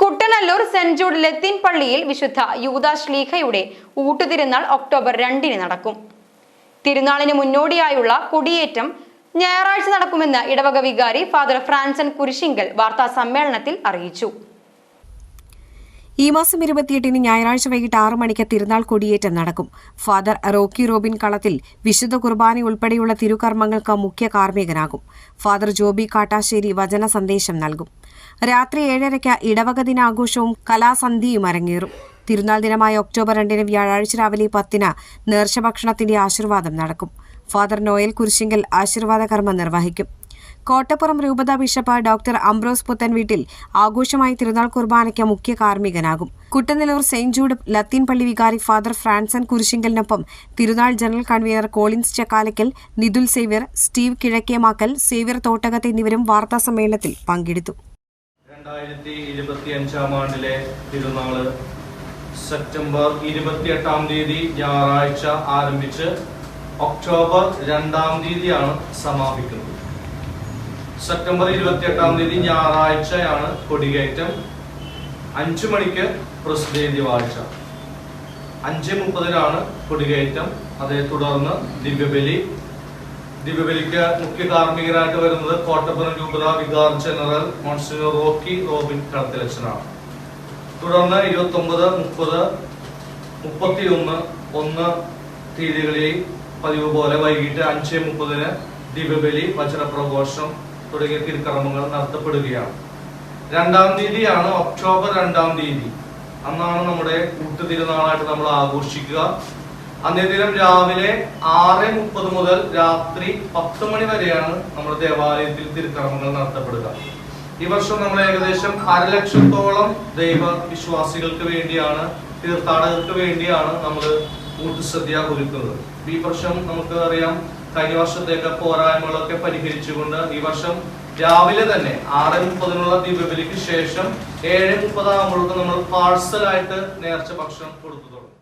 Kuttanellur saint Jude ലത്തീൻ പള്ളിയിൽ വിശുദ്ധ യൂതാശ്ലീഹയുടെ ഊട്ടുതിരുന്നാൾ October രണ്ടിന് നടക്കും. തിരുനാളിന് മുന്നോടിയായുള്ള കൊടിയേറ്റം ഞായറാഴ്ച നടക്കുമെന്ന് ഇടവക വികാരി ഫാദർ ഫ്രാൻസൻ കുരിശിങ്കൽ വാർത്താ സമ്മേളനത്തിൽ അറിയിച്ചു. ഈ മാസം ഇരുപത്തിയെട്ടിന് ഞായറാഴ്ച വൈകിട്ട് ആറു മണിക്ക് തിരുനാൾ കൊടിയേറ്റം നടക്കും. ഫാദർ റോക്കി റോബിൻ കളത്തിൽ വിശുദ്ധ കുർബാന ഉൾപ്പെടെയുള്ള തിരുകർമ്മങ്ങൾക്ക് മുഖ്യ കാർമ്മികനാകും. ഫാദർ ജോബി കാട്ടാശ്ശേരി വചന സന്ദേശം നൽകും. രാത്രി ഏഴരയ്ക്ക് ഇടവക ദിനാഘോഷവും കലാസന്ധിയും അരങ്ങേറും. തിരുനാൾ ദിനമായ ഒക്ടോബർ രണ്ടിന് വ്യാഴാഴ്ച രാവിലെ പത്തിന് നേർച്ചഭക്ഷണത്തിന്റെ ആശീർവാദം നടക്കും. ഫാദർ നോയൽ കുരിശിങ്കൽ ആശീർവാദ കർമ്മം നിർവഹിക്കും. കോട്ടപ്പുറം രൂപത ബിഷപ്പ് ഡോക്ടർ അംബ്രോസ് പുത്തൻ വീട്ടിൽ ആഘോഷമായി തിരുനാൾ കുർബാനയ്ക്ക് മുഖ്യ കാർമ്മികനാകും. കുട്ടനിലൂർ സെയിന്റ് ജൂഡ് ലത്തീൻ പള്ളി വികാരി ഫാദർ ഫ്രാൻസൻ കുരിശിങ്കലിനൊപ്പം തിരുനാൾ general convener Collins Chakkalakkal Nithul Xavier Steve Kizhakkemakkal Xavier Thottakath എന്നിവരും വാർത്താസമ്മേളനത്തിൽ പങ്കെടുത്തു. രണ്ടായിരത്തി ഇരുപത്തി അഞ്ചാം ആണ്ടിലെ തിരുനാൾ. സെപ്റ്റംബർ ഇരുപത്തിയെട്ടാം തീയതി ഞായറാഴ്ച ആരംഭിച്ച് ഒക്ടോബർ രണ്ടാം തീയതിയാണ് സമാപിക്കുന്നത്. സെപ്റ്റംബർ ഇരുപത്തിയെട്ടാം തീയതി ഞായറാഴ്ചയാണ് കൊടികയറ്റം. അഞ്ചു മണിക്ക് പ്രസിദ്ധേന്തി വാഴ്ച. അഞ്ച് മുപ്പതിനാണ് കൊടികയറ്റം. അതേ തുടർന്ന് ദിവ്യബലി ദിവ്യബലിക്ക് മുഖ്യ കാർമ്മികരായിട്ട് വരുന്നത് കോട്ടപ്പുറം രൂപത vicar general monsignor Rocky Robin കടത്തിലച്ചനാണ്. തുടർന്ന് ഇരുപത്തി ഒമ്പത് മുപ്പത് മുപ്പത്തി ഒന്ന് ഒന്ന് തീയതികളിൽ പതിവ് പോലെ വൈകിട്ട് അഞ്ച് മുപ്പതിന് ദിവ്യബലി വചനപ്രഘോഷം തുടങ്ങിയ തിരുക്കർമ്മങ്ങൾ നടത്തപ്പെടുകയാണ്. രണ്ടാം തീയതിയാണ് ഒക്ടോബർ രണ്ടാം തീയതി. അന്നാണ് നമ്മുടെ കൂട്ടുതിരുനാളായിട്ട് നമ്മൾ ആഘോഷിക്കുക. അന്നേ ദിനം രാവിലെ ആറ് മുപ്പത് മുതൽ രാത്രി പത്ത് മണി വരെയാണ് നമ്മുടെ ദേവാലയത്തിൽ തിരുക്കർമ്മങ്ങൾ നടത്തപ്പെടുക. ഈ വർഷം നമ്മൾ ഏകദേശം അരലക്ഷത്തോളം ദൈവ വിശ്വാസികൾക്ക് വേണ്ടിയാണ് തീർത്ഥാടകർക്ക് വേണ്ടിയാണ് നമ്മൾ ഊട്ടുസദ്യ ഒരുക്കുന്നത്. ഈ വർഷം നമുക്ക് അറിയാം കഴിഞ്ഞ വർഷത്തേക്ക് പോരായ്മകളൊക്കെ പരിഹരിച്ചുകൊണ്ട് ഈ വർഷം രാവിലെ തന്നെ ആറ് മുപ്പതിനുള്ള ദീപബലിക്ക് ശേഷം ഏഴ് മുപ്പതാകുമ്പോഴേക്കും നമ്മൾ പാഴ്സലായിട്ട് നേർച്ച ഭക്ഷണം കൊടുത്തു തുടങ്ങും.